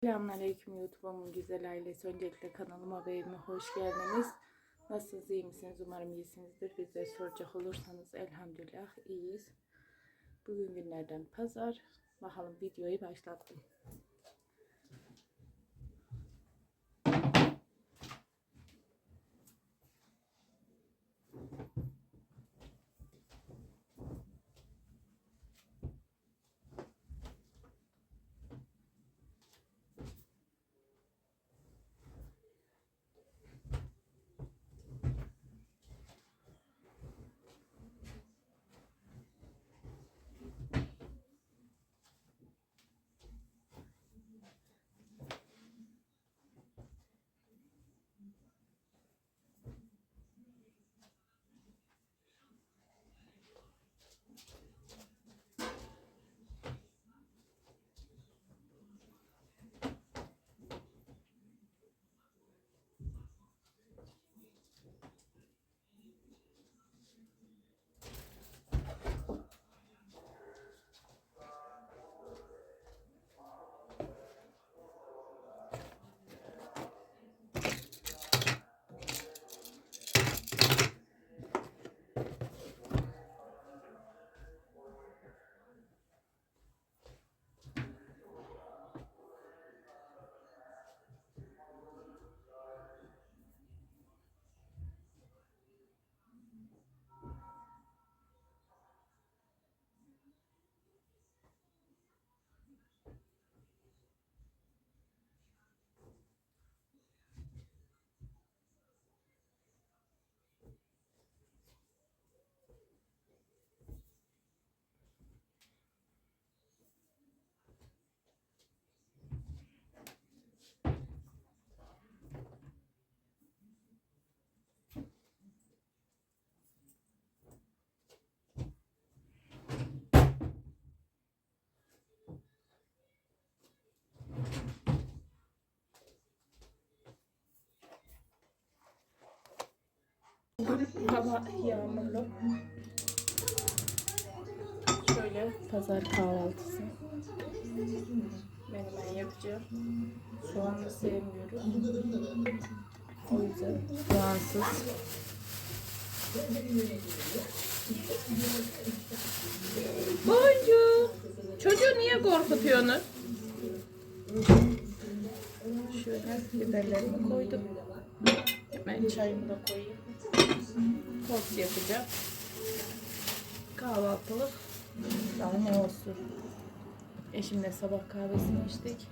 Selamünaleyküm YouTube'umun güzel ailesi. Öncelikle kanalıma ve evime hoş geldiniz. Nasılsınız, iyi misiniz? Umarım iyisinizdir. Bizleri soracak olursanız elhamdülillah iyiyiz. Bugün günlerden pazar. Bakalım videoyu başlattım. Hava yağmurlu. Şöyle pazar kahvaltısı. Menemen yapacağım. Soğanlı sevmiyorum. O yüzden soğansız. Boncuk. Çocuğu niye korkutuyorsunuz? Şöyle biberlerimi koydum. Hemen çayımı da koyayım. Tost yapacağım. Kahvaltılık. Daha ne olsun. Eşimle sabah kahvesini içtik.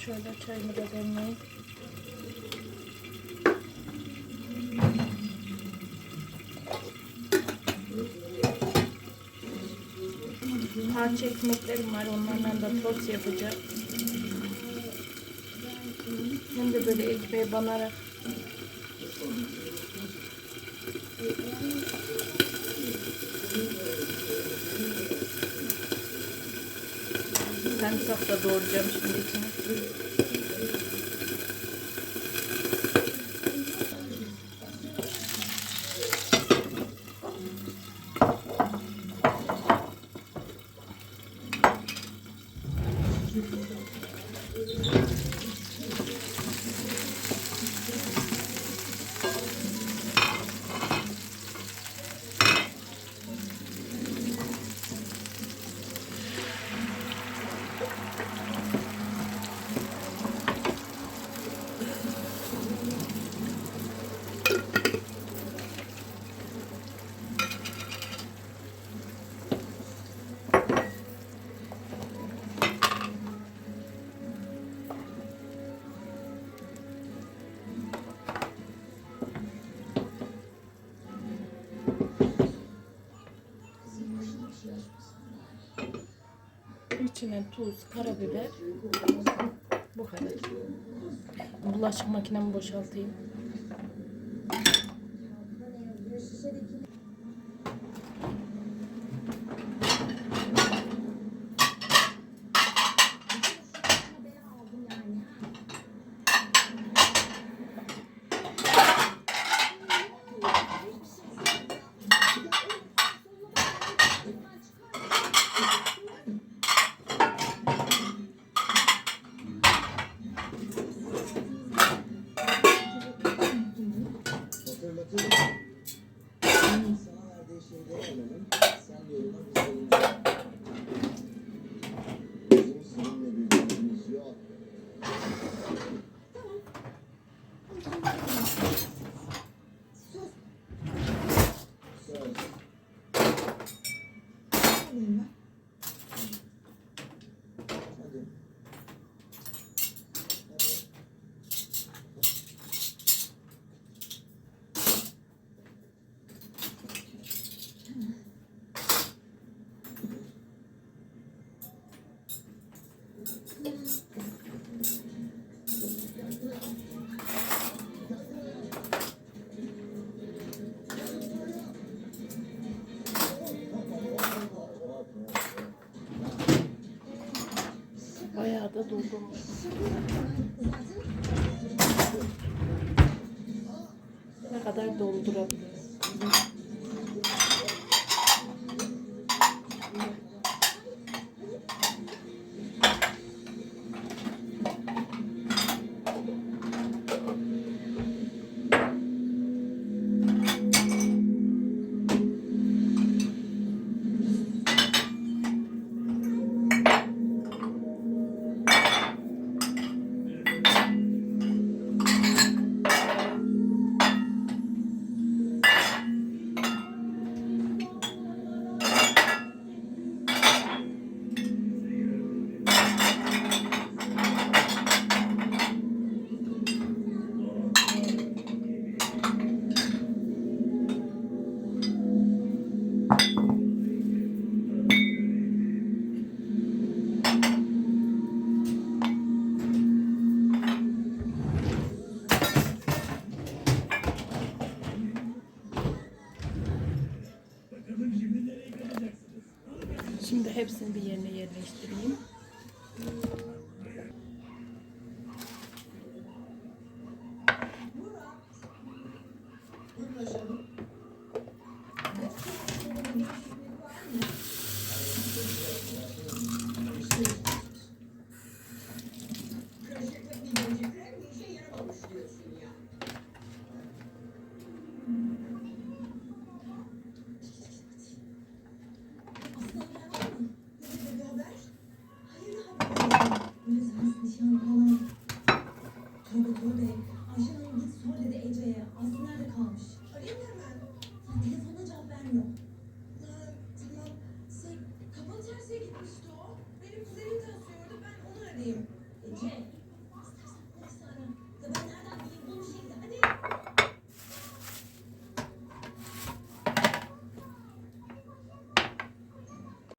Şöyle çayımı da demleyeyim. Parça ekmeklerim var. Onlarla da tost yapacağım. Hem de böyle ekmeğe banarak. Sarımsak da doğrayacağım şimdi içine. İçine tuz, karabiber. Bu kadar. Bulaşık makinemi boşaltayım. Mm-hmm. Bayağı da doldurmuş. Ne kadar doldurabilirim?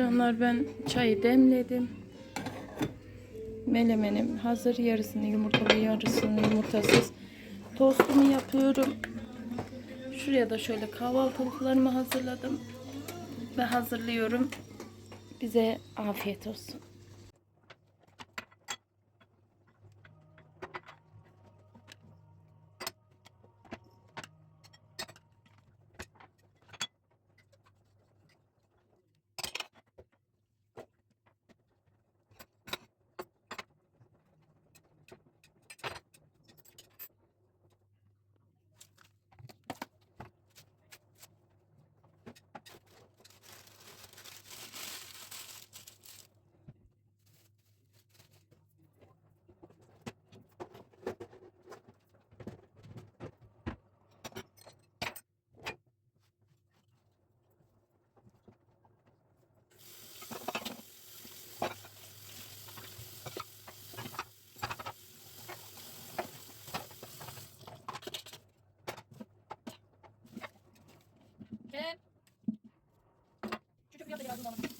Canlar ben çayı demledim. Melemenim hazır. Yarısını yumurtalı yarısını yumurtasız. Tostumu yapıyorum. Şuraya da şöyle kahvaltılıklarımı hazırladım. Ve hazırlıyorum. Bize afiyet olsun. Obrigado,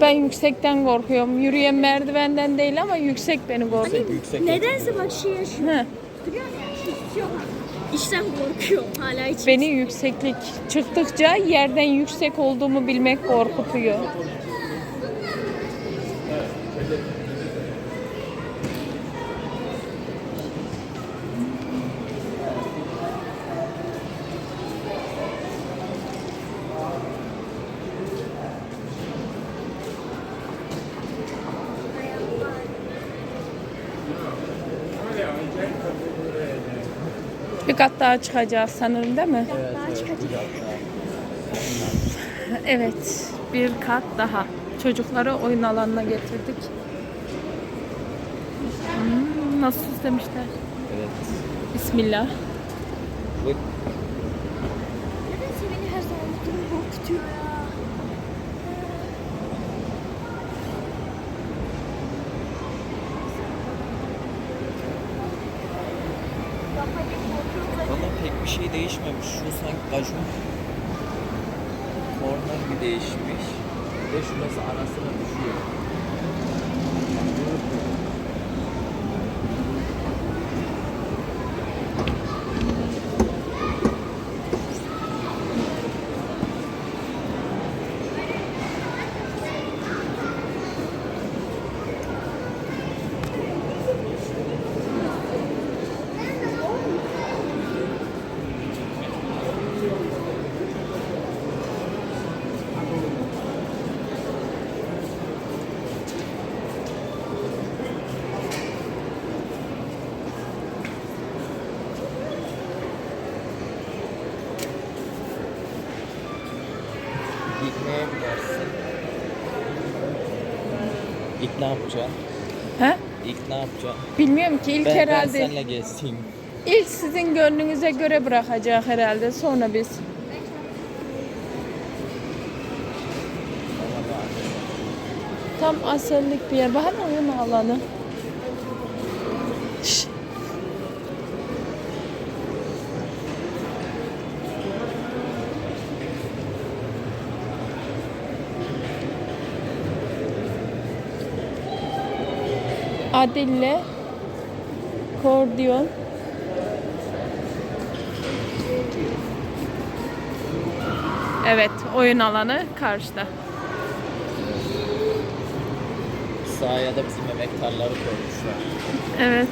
Ben yüksekten korkuyorum. Yürüyen merdivenden değil ama yüksek beni korkuyor. Yüksek. Nedense bak şey yaşıyor. Hı. Yok. İşten korkuyor hala hiç. Beni yükseklik çıktıkça yerden yüksek olduğumu bilmek korkutuyor. Bir kat daha çıkacağız sanırım değil mi? Evet, Daha evet, bir dakika. Evet, bir kat daha. Çocukları oyun alanına getirdik. Hmm, nasıl süslemişler? Evet. Bismillah. Bu Nedense beni her zaman bu durum korkutuyor ya. Valla pek bir şey değişmemiş. Şu sanki kajun korna gibi değişmiş. Bir de şurası arasına düşüyor. Gidersin? İlk ne yapacaksın? He? İlk ne yapacaksın? Bilmiyorum ki ilk Ben, ben herhalde seninle gezeyim. ilk sizin gönlünüze göre bırakacak herhalde sonra biz. Tam asellik bir yer. Bahar oyun alanı. Adille Kordiyon Evet, oyun alanı karşıda. Sahaya da bizim emektarları koymuşlar. Evet.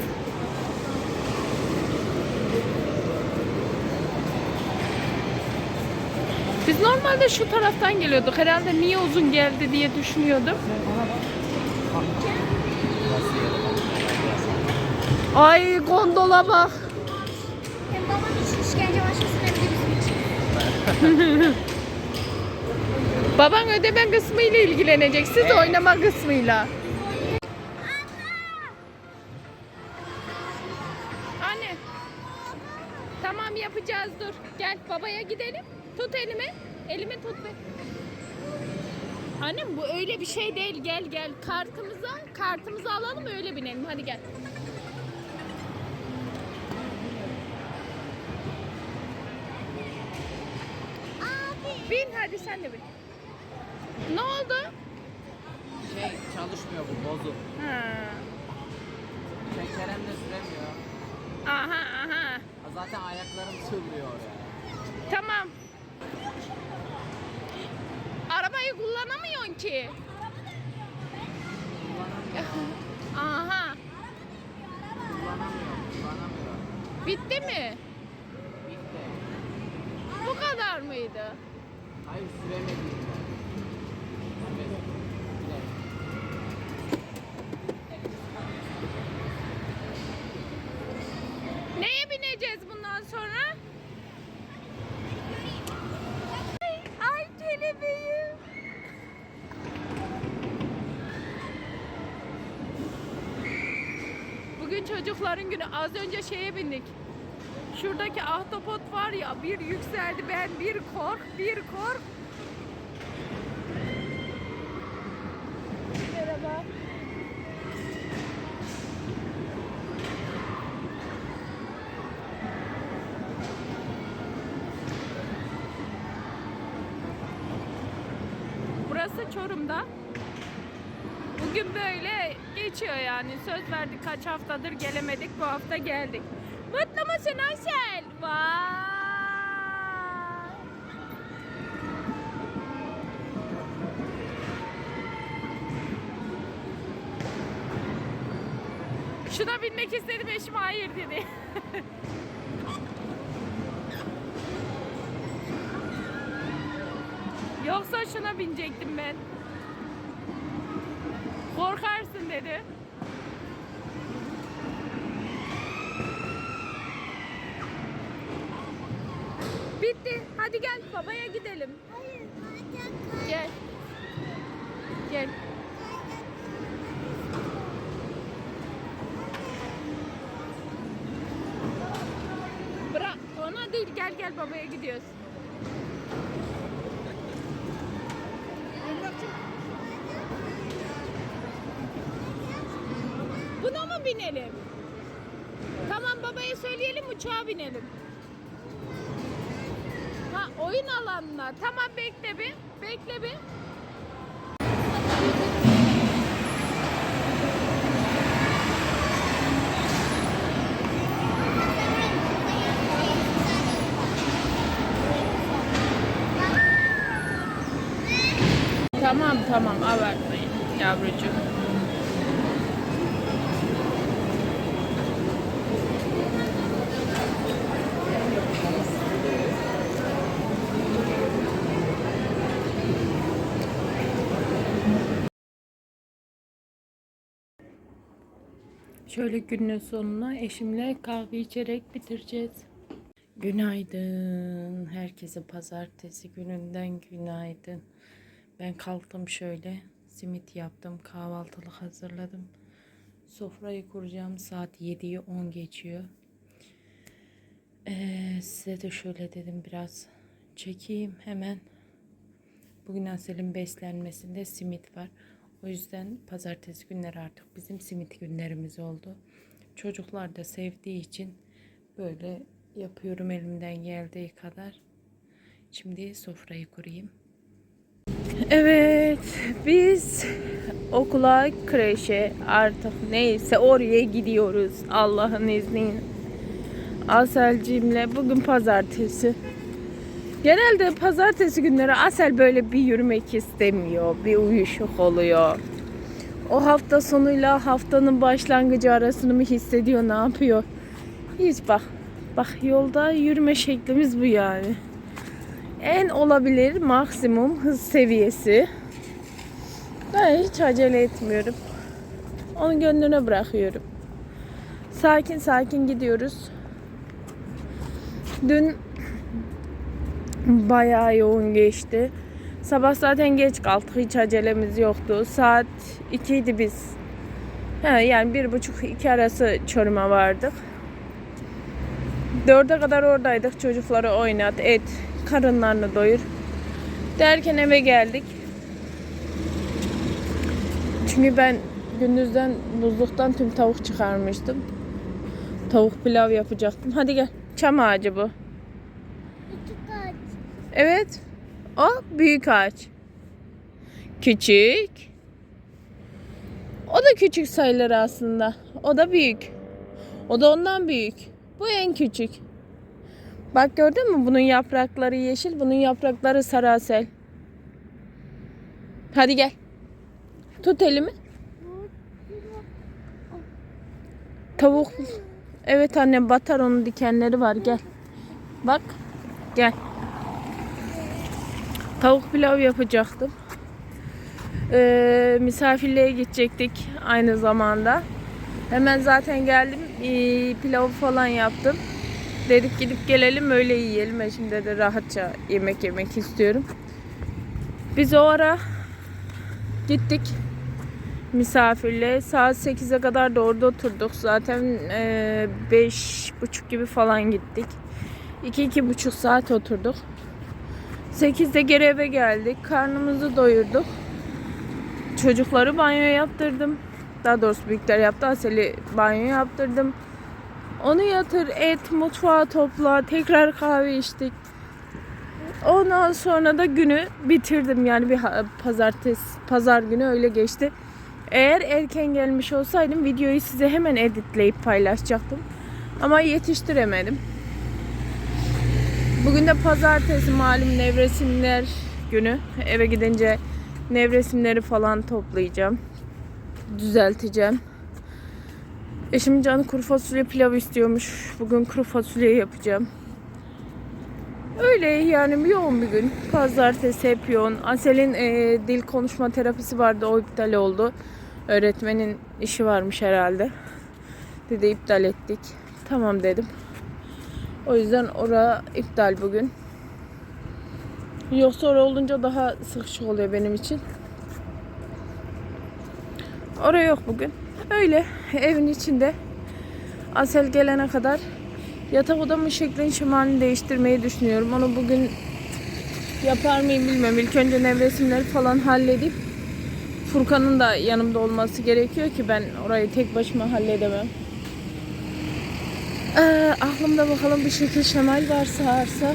Biz normalde şu taraftan geliyorduk. Herhalde niye uzun geldi diye düşünüyordum. Ay gondola bak. Hem babam için işkence başlasın hem de bizim için. Baban ödeme kısmıyla ilgilenecek. Siz oynama kısmıyla. Anne. Tamam yapacağız dur. Gel babaya gidelim. Tut elimi. Elimi tut be. Annem bu öyle bir şey değil. Gel gel. Kartımıza, kartımızı alalım öyle binelim. Hadi gel. Hadi sen de bin. Ne oldu? Şey çalışmıyor bu bozuk. Ha. Kerem de süremiyor. Aha aha. Zaten ayaklarım sığmıyor oraya. Tamam. Arabayı kullanamıyorsun ki. Aha. Bitti mi? Bitti. Bu kadar mıydı? Hayır süremedim. Neye bineceğiz bundan sonra? Ay, ay kelebeğim. Bugün çocukların günü. Az önce şeye bindik. Şuradaki ahtapot var ya bir yükseldi ben bir kork bir kork. Merhaba. Burası Çorum'da. Bugün böyle geçiyor yani. Söz verdik kaç haftadır gelemedik. Bu hafta geldik. Mutlu musun Aysel? Vay. Şuna binmek istedim eşim hayır dedi. Yoksa şuna binecektim ben. Korkarsın dedi. Bitti. Hadi gel babaya gidelim. Gel. Gel. Bırak ona değil gel gel babaya gidiyoruz. Buna mı binelim? Tamam babaya söyleyelim uçağa binelim. Oyun alanına. Tamam bekle bir. Bekle bir. Tamam tamam abartmayın yavrucuğum. Şöyle günün sonuna eşimle kahve içerek bitireceğiz. Günaydın. Herkese pazartesi gününden günaydın. Ben kalktım şöyle. Simit yaptım. Kahvaltılık hazırladım. Sofrayı kuracağım. Saat 7'yi 10 geçiyor. Ee, size de şöyle dedim biraz çekeyim hemen. Bugün Asel'in beslenmesinde simit var. O yüzden pazartesi günleri artık bizim simit günlerimiz oldu. Çocuklar da sevdiği için böyle yapıyorum elimden geldiği kadar. Şimdi sofrayı kurayım. Evet, biz okula, kreşe artık neyse oraya gidiyoruz Allah'ın izniyle. Aselcimle bugün pazartesi. Genelde pazartesi günleri Asel böyle bir yürümek istemiyor. Bir uyuşuk oluyor. O hafta sonuyla haftanın başlangıcı arasını mı hissediyor, ne yapıyor? Hiç bak. Bak yolda yürüme şeklimiz bu yani. En olabilir maksimum hız seviyesi. Ben hiç acele etmiyorum. Onun gönlüne bırakıyorum. Sakin sakin gidiyoruz. Dün bayağı yoğun geçti. Sabah zaten geç kalktık. Hiç acelemiz yoktu. Saat 2 idi biz. He, yani bir buçuk iki arası Çorum'a vardık. Dörde kadar oradaydık. Çocukları oynat, et, karınlarını doyur. Derken eve geldik. Çünkü ben gündüzden buzluktan tüm tavuk çıkarmıştım. Tavuk pilav yapacaktım. Hadi gel. Çam ağacı bu. Evet. O büyük ağaç. Küçük. O da küçük sayılır aslında. O da büyük. O da ondan büyük. Bu en küçük. Bak gördün mü? Bunun yaprakları yeşil, bunun yaprakları sarasel. Hadi gel. Tut elimi. Tavuk. Evet anne batar onun dikenleri var gel. Bak. Gel. Tavuk pilav yapacaktım. Ee, misafirliğe gidecektik aynı zamanda. Hemen zaten geldim. Ee, pilavı falan yaptım. Dedik gidip gelelim öyle yiyelim. Ben şimdi de rahatça yemek yemek istiyorum. Biz o ara gittik misafirle. Saat 8'e kadar da orada oturduk. Zaten beş buçuk gibi falan gittik. 2-2,5 saat oturduk. 8'de geri eve geldik. Karnımızı doyurduk. Çocukları banyo yaptırdım. Daha doğrusu büyükler yaptı. Asel'i banyo yaptırdım. Onu yatır, et, mutfağa topla. Tekrar kahve içtik. Ondan sonra da günü bitirdim. Yani bir pazartesi, pazar günü öyle geçti. Eğer erken gelmiş olsaydım videoyu size hemen editleyip paylaşacaktım. Ama yetiştiremedim. Bugün de pazartesi malum nevresimler günü. Eve gidince nevresimleri falan toplayacağım. Düzelteceğim. Eşim canı kuru fasulye pilav istiyormuş. Bugün kuru fasulye yapacağım. Öyle yani yoğun bir gün. Pazartesi hep yoğun. Asel'in e, dil konuşma terapisi vardı. O iptal oldu. Öğretmenin işi varmış herhalde. Dedi iptal ettik. Tamam dedim. O yüzden ora iptal bugün. Yoksa ora olunca daha sıkışık oluyor benim için. Ora yok bugün. Öyle evin içinde. Asel gelene kadar yatak odamın şeklini şemalini değiştirmeyi düşünüyorum. Onu bugün yapar mıyım bilmem. İlk önce nevresimleri falan halledip Furkan'ın da yanımda olması gerekiyor ki ben orayı tek başıma halledemem. Ee, aklımda bakalım bir şekil şemal varsa varsa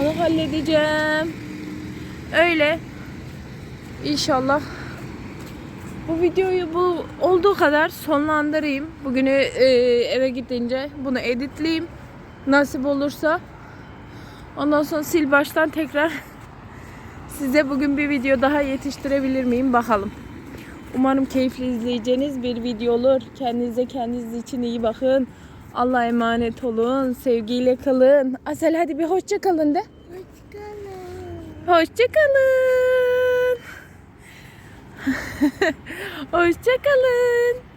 onu halledeceğim. Öyle. İnşallah bu videoyu bu olduğu kadar sonlandırayım. Bugünü e, eve gidince bunu editleyeyim. Nasip olursa. Ondan sonra sil baştan tekrar size bugün bir video daha yetiştirebilir miyim bakalım. Umarım keyifli izleyeceğiniz bir video olur. Kendinize kendiniz için iyi bakın. Allah'a emanet olun. Sevgiyle kalın. Asel hadi bir hoşça kalın de. Hoşça kalın. Hoşça kalın.